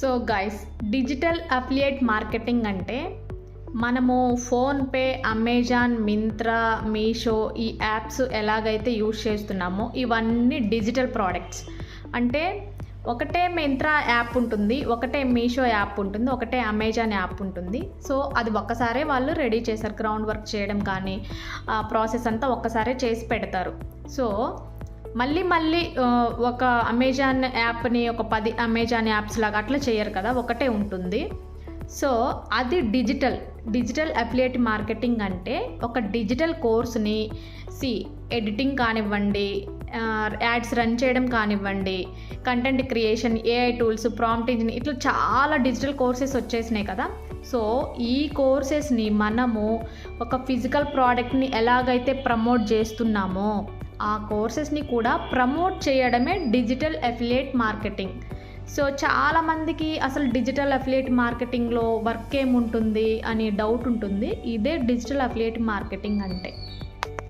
So guys digital affiliate marketing అంటే మనము PhonePe Amazon Myntra Meesho ఈ యాప్స్ ఎలాగైతే యూజ్ చేస్తున్నామో ఇవన్నీ డిజిటల్ ప్రోడక్ట్స్ అంటే ఒకటే మింత్రా యాప్ ఉంటుంది ఒకటే మీషో యాప్ ఉంటుంది ఒకటే అమెజాన్ యాప్ ఉంటుంది. సో అది ఒక్కసారే వాళ్ళు రెడీ చేశారు గ్రౌండ్ వర్క్ చేయడం కానీ ఆ ప్రాసెస్ అంతా ఒక్కసారే చేసి పెడతారు. సో మళ్ళీ మళ్ళీ ఒక అమెజాన్ యాప్ని ఒక పది అమెజాన్ యాప్స్ లాగా అట్లా చేయరు కదా ఒకటే ఉంటుంది. సో అది డిజిటల్. డిజిటల్ అఫిలియేట్ మార్కెటింగ్ అంటే ఒక డిజిటల్ కోర్స్ని సి ఎడిటింగ్ కానివ్వండి యాడ్స్ రన్ చేయడం కానివ్వండి content creation AI tools prompt engine ఇట్లా చాలా డిజిటల్ కోర్సెస్ వచ్చేసినాయి కదా. సో ఈ కోర్సెస్ని మనము ఒక ఫిజికల్ ప్రోడక్ట్ని ఎలాగైతే ప్రమోట్ చేస్తున్నామో ఆ కోర్సెస్ని కూడా ప్రమోట్ చేయడమే డిజిటల్ అఫిలియేట్ మార్కెటింగ్. సో చాలామందికి అసలు డిజిటల్ అఫిలియేట్ మార్కెటింగ్లో వర్క్ ఏముంటుంది అని డౌట్ ఉంటుంది. ఇదే డిజిటల్ అఫిలియేట్ మార్కెటింగ్ అంటే.